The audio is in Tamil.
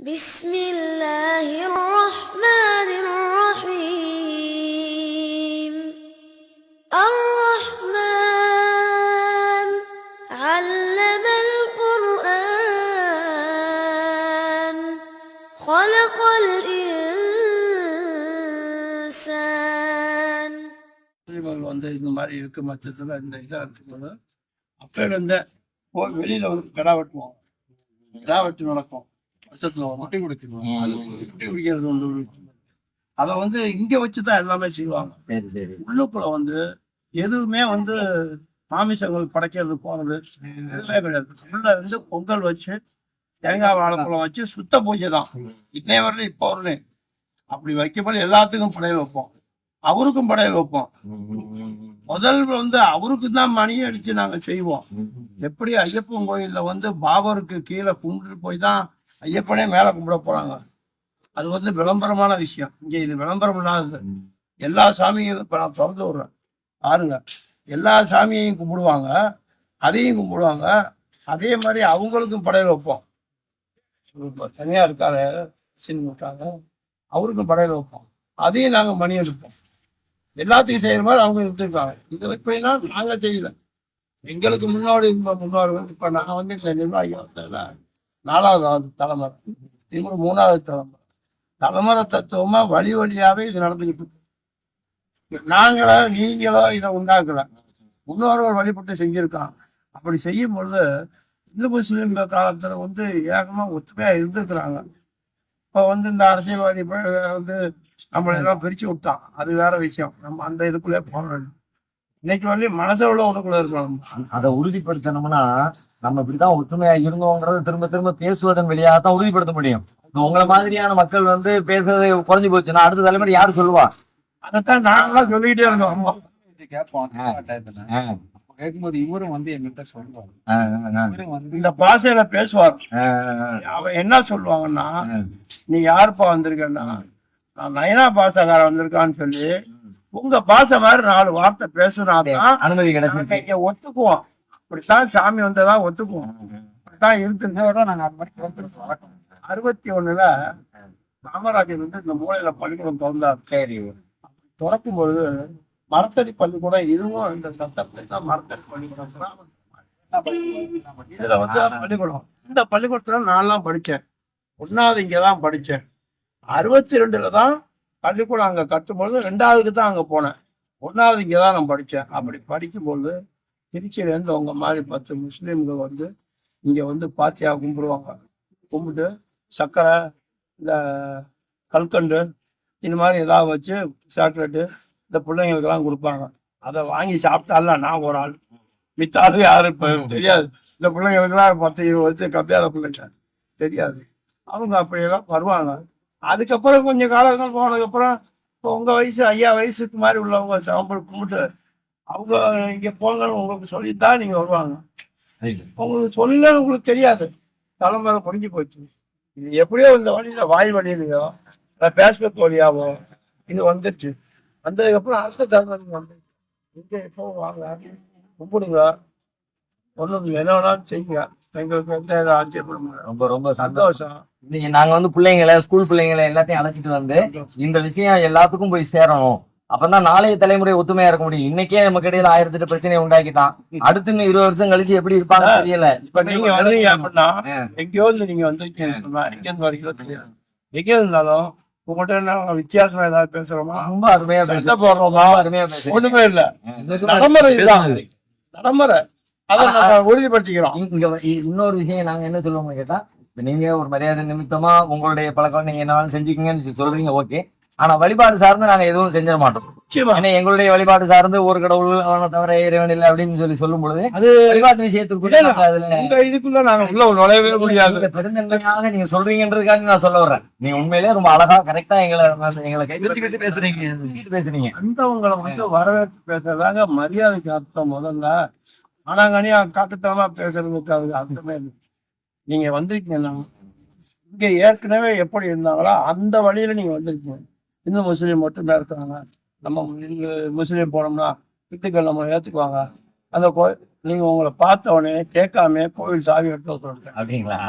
بسم الله الرحمن الرحيم الرحمن علم القرآن خلق الإنسان முஸ்லீம்கள் வந்து இந்த மாதிரி இருக்க மற்றத்தில் இந்த இதாக இருக்கும்போது அப்பையில இருந்தே போ வெளியில் வந்து கிடா வெட்டுவோம் கிடா வெட்டு நடக்கும் குட்டி குடிக்கணும் அது குட்டி குடிக்கிறது வந்து அதை வந்து இங்கே வச்சு தான் எல்லாமே செய்வாங்க. சரி சரி. உள்ளுக்குள்ள வந்து எதுவுமே வந்து மாமிசங்கள் படைக்கிறது போகிறது எதுவுமே கிடையாது. உள்ள வந்து பொங்கல் வச்சு தேங்காய் வாழைப்பழம் வச்சு சுத்த பூஜை தான் இன்னைய வரல இப்போ வரல அப்படி வைக்கப்பட எல்லாத்துக்கும் படையல் வைப்போம். அவருக்கும் படையல் வைப்போம். முதல் வந்து அவருக்கு தான் மணி அடிச்சு நாங்க செய்வோம். எப்படி ஐயப்பன் கோயில்ல வந்து பாபருக்கு கீழே கும்பிட்டு போய் தான் ஐயப்பனே மேல கும்பிட போறாங்க. அது வந்து விளம்பரமான விஷயம். இங்க இது விளம்பரம் இல்லாதது. எல்லா சாமியும் இப்ப நான் திறந்து விடுறேன். பாருங்க. எல்லா சாமியையும் கும்பிடுவாங்க. அதையும் கும்பிடுவாங்க. அதே மாதிரி அவங்களுக்கும் படையல் வைப்போம். இப்ப தனியா இருக்காரு சின்ன இருக்காங்க அவருக்கும் படையல் வைப்போம். அதையும் நாங்க மணி எடுப்போம். எல்லாத்தையும் செய்யற மாதிரி அவங்க எடுத்துருக்காங்க இது எப்படின்னா நாங்க செய்யல. எங்களுக்கு முன்னாடி முன்னோர்கள் இப்ப நான் வந்து வந்ததுல நாலாவது தலைமுறை இவங்க மூணாவது தலைமுறை. தலைமுறை தத்துவமா வழி வழியாவே இது நடந்துக்கிட்டு இருக்கு. நாங்களோ நீங்களோ இதை உண்டாக்கல. முன்னோர்கள் வழிபட்டு செஞ்சுருக்கான் அப்படி செய்யும் பொழுது இந்து முஸ்லீம் காலத்தில் வந்து ஏகமாக ஒத்துமையா இருந்திருக்கிறாங்க. இப்போ வந்து இந்த அரசியல்வாதி வந்து நம்மளை எல்லாம் பிரித்து விட்டான். அது வேற விஷயம். நம்ம அந்த இதுக்குள்ளே போறோம் இன்னைக்கு வரலையும் மனசை உள்ள ஒண்ணுக்குள்ள இருக்கணும்? அதை உறுதிப்படுத்தணும்னா நம்ம இப்படிதான் ஒற்றுமையா இருந்தோங்கிறத திரும்ப திரும்ப பேசுவதன் வழியாக தான் உறுதிப்படுத்த முடியும். உங்களை மாதிரியான மக்கள் வந்து பேசுறது குறைஞ்சு போச்சுன்னா அடுத்த தலைமுறை யாரு சொல்லுவா? அதைத்தான் நாங்களாம் சொல்லிக்கிட்டே இது கேட்போம். கேட்கும்போது இவரும் வந்து எங்கிட்ட சொல்லுவாரு. இந்த பாசையில பேசுவார். அவன் என்ன சொல்லுவாங்கன்னா. நீ யாருப்பா வந்திருக்கன்னா நான் நயனா பாசக்காரன் வந்திருக்கான்னு சொல்லி உங்க பாச மாதிரி நாலு வார்த்தை பேசுனாதான் அனுமதி இங்க ஒத்துக்குவோம். அப்படித்தான் சாமி வந்ததா ஒத்துக்குவோம் அப்படித்தான் இருக்கு நாங்க அது மாதிரி கேட்டுருக்கோம். அறுபத்தி ஒண்ணுல ராமராஜன் வந்து இந்த மூலையில பள்ளிக்கூடம் திறந்தார். சரி. திறக்கும் பொழுது மரத்தடி பள்ளிக்கூடம் இதுவும் இந்த சட்டத்தை தான் மரத்தடி பள்ளிக்கூடம் இதுல வந்து பள்ளிக்கூடம். இந்த பள்ளிக்கூடத்துல நான்லாம் படிச்சேன் ஒன்னாவது இங்க தான் படிச்சேன் அறுபத்தி ரெண்டுல தான் பள்ளிக்கூடம் அங்க கட்டும்பொழுது ரெண்டாவதுக்கு தான் அங்க போனேன். ஒன்னாவது இங்க தான் நான் படிச்சேன் அப்படி படிக்கும்பொழுது திருச்சியிலேருந்து அவங்க மாதிரி பத்து முஸ்லீம்கள் வந்து இங்கே வந்து பாத்தியா கும்பிடுவாங்க. கும்பிட்டு சர்க்கரை இந்த கல்கண்டு இந்த மாதிரி ஏதாவது வச்சு சாக்லேட்டு இந்த பிள்ளைங்களுக்கெல்லாம் கொடுப்பாங்க. அதை வாங்கி சாப்பிட்டால நான் ஒரு ஆள். மித்த யாரும் இப்போ தெரியாது. இந்த பிள்ளைங்களுக்கெல்லாம் பத்து இருபது வருஷம் கம்மியாத பிள்ளைங்க. தெரியாது. அவங்க அப்படியெல்லாம் வருவாங்க. அதுக்கப்புறம் கொஞ்சம் காலங்கள் போனதுக்கப்புறம் இப்போ உங்கள் வயசு ஐயா வயசுக்கு மாதிரி உள்ளவங்க சாம்பல் கும்பிட்டு அவங்க இங்க போங்கன்னு உங்களுக்கு சொல்லித்தான் நீங்க வருவாங்க. உங்களுக்கு சொல்ல உங்களுக்கு தெரியாது. தலைமுறை முடிஞ்சு போச்சு இது எப்படியோ இந்த வழியில வாய் வழியிலையோ இல்லை பேஸ்புக் வழியாவோ இது வந்துருச்சு வந்ததுக்கப்புறம் அடுத்த தலைமுறை வந்து இங்க எப்போ வாங்க கும்பிடுங்க. ஒன்றும் என்ன வேணாலும் செய்யுங்க. எங்களுக்கு எந்த முடியாது. ரொம்ப ரொம்ப சந்தோஷம். சந்தோஷம். நீங்க நாங்க வந்து பிள்ளைங்களை ஸ்கூல் பிள்ளைங்களை எல்லாத்தையும் அழைச்சிட்டு வந்து இந்த விஷயம் எல்லாத்துக்கும் போய் சேரணும். அப்பதான் நாளைய தலைமுறை ஒத்துமையா இருக்க முடியும். இன்னைக்கே நமக்கு இடையில ஆயிரத்தி எட்டு பிரச்சனையை உண்டாக்கிட்டான். அடுத்து இன்னும் இருபது வருஷம் கழிச்சு எப்படி இருப்பாங்க தெரியல. இப்ப நீங்க வந்தீங்க அப்படின்னா. எங்கேயோ இருந்து நீங்க வந்திருக்கீங்க எங்க இருந்து வரீங்களோ தெரியாது. எங்க இருந்தாலும் உங்கள்கிட்ட என்ன வித்தியாசமா ஏதாவது பேசுறோமா? ரொம்ப அருமையா போடுறோமா? ரொம்ப அருமையா பேசுறீங்க. ஒண்ணுமே இல்ல. பேசுறது நடைமுறை இதுதான். பேசுறது. நடைமுறை. அதை நம்ம உறுதிப்படுத்திக்கிறோம். இங்க இன்னொரு விஷயம் நாங்க என்ன சொல்லுவோம் கேட்டா நீங்க ஒரு மரியாதை நிமித்தமா உங்களுடைய பழக்கம் நீங்க என்ன வேணாலும் செஞ்சுக்கீங்கன்னு சொல்றீங்க ஓகே. ஆனா வழிபாடு சார்ந்து நாங்க எதுவும் செஞ்சிட மாட்டோம். ஏன்னா எங்களுடைய வழிபாடு சார்ந்து ஒரு கடவுள் அவனை தவிர இறைவன் இல்லை அப்படின்னு சொல்லி சொல்லும் பொழுது அது வழிபாட்டு விஷயத்திற்குள்ள இதுக்குள்ள நாங்க உள்ள நுழையவே முடியாது. நீங்க பெருந்தன்மையாக நீங்க சொல்றீங்கன்றதுக்காக நான் சொல்ல வர்றேன். நீங்க உண்மையிலேயே ரொம்ப அழகா கரெக்டா எங்களை எங்களை கைவிட்டு விட்டு பேசுறீங்க. பேசுறீங்க. வந்தவங்களை வந்து வரவேற்று பேசுறதாங்க மரியாதைக்கு அர்த்தம் முதல்ல. ஆனாங்கனியா காட்டுத்தனமா பேசுறதுக்கு அதுக்கு அர்த்தமே இல்லை. நீங்க வந்திருக்கீங்கன்னா இங்க ஏற்கனவே எப்படி இருந்தாங்களோ அந்த வழியில நீங்க வந்திருக்கீங்க. இந்து முஸ்லீம் மட்டும் தான் நம்ம முஸ்லீம் போனோம்னா இந்துக்கள் நம்ம ஏத்துக்குவாங்க. அந்த கோயில் நீங்க உங்களை பார்த்த உடனே கேட்காம கோவில் சாவி எடுத்து அப்படிங்களா?